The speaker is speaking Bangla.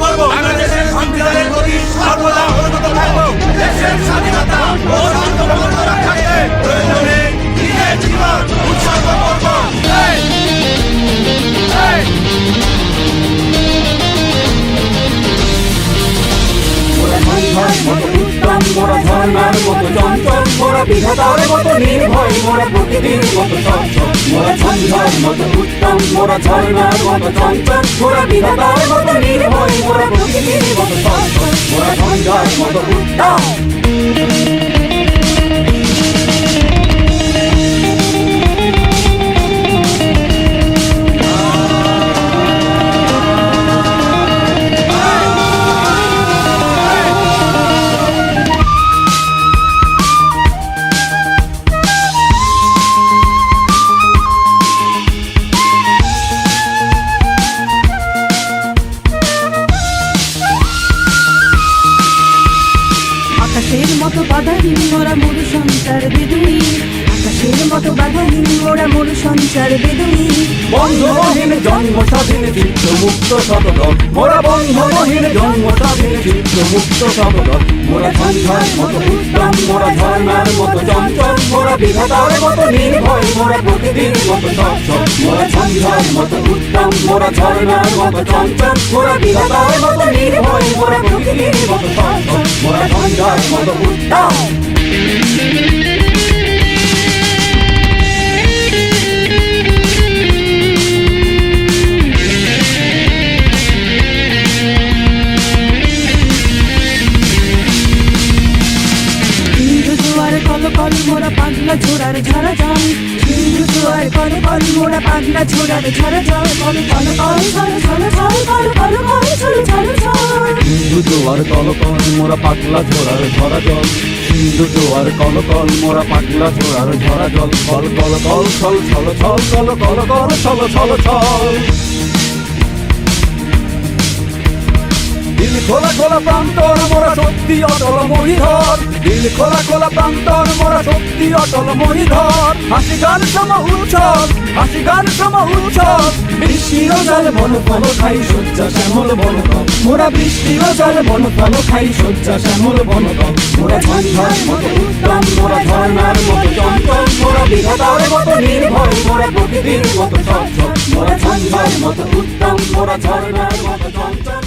করব। বাংলাদেশের ঝর্ণার মতো চঞ্চল, মোরা বিধাতার মতো নির্ভয়, মোরা প্রকৃতির মতো চঞ্চল মোরা ঝঞ্ঝার মতো উত্তম, মোরা ঝর্ণার মতো চঞ্চল, মোরা বিধাতার মতো নির্ভয়, মোরা প্রকৃতির মতো চঞ্চল মোরা ঝঞ্ঝার মতো উত্তম। আকাশের মতো বাধাহীন মোরা মরু সঞ্চার বেদুই আকাশের মতো বাধাহীন মোরা মরু সঞ্চার বেদুই বন্ধমহীন জন্ম স্বাধীন চিত্ত মুক্ত শতদল মোরা বন্ধমহীন জন্ম স্বাধীন চিত্ত মুক্ত শতদল মোরা ঝঞ্ঝার মতো উত্তম, মোরা ঝর্ণার মতো চঞ্চল, মোরা বিধাতার মতো নির্ভয়, মোরা প্রকৃতির মতো সচ্ছল। মোরা ঝঞ্ঝার মতো উত্তম, মোরা ঝর্ণার মতো চঞ্চল, মোরা বিধাতার মতো নির্ভয়, মোরা প্রকৃতির মতো সচ্ছল মোরা ঝঞ্ঝার মতো কল কল মোরা পাগলা ঝোড়ার ঝরা জল সিন্ধু জোয়ার কল কল মোরা পাগলা ঝোড়ার ঝরা জল কল কল কল ঝল ঝল ঝল কল কল কল ঝল ঝল ঝল সিন্ধু জোয়ার কলকল মোরা পাগলা ঝোড়ার ঝরা জল সিন্ধু জোয়ার কলকল মোরা পাগলা ঝোড়ার ঝরা জল কল কল কল ছল ছল ছল কল কল কল ছল ছল ছল। দিল খোলা খোলা প্রান্তর, মোরা শক্তি অটল মহিধর। দিল খোলা খোলা প্রান্তর, মোরা শক্তি অটল মহিধর। হাসি গান সম উচ্ছল হাসি গান সম উচ্ছল বৃষ্টির জল বন ফল খাই, শয্যা শ্যামল বন মোরা বৃষ্টির জল বন ফল খাই, শয্যা শ্যামল বন মোরা ঝঞ্ঝার মতো উত্তম মোরা ঝর্ণার মতো চঞ্চল। মোরা বিধাতার মতো নির্ভয় মোরা প্রকৃতির মতো সচ্ছল মোরা ঝঞ্ঝার মতো উত্তম মোরা ঝর্ণার মতো চঞ্চল।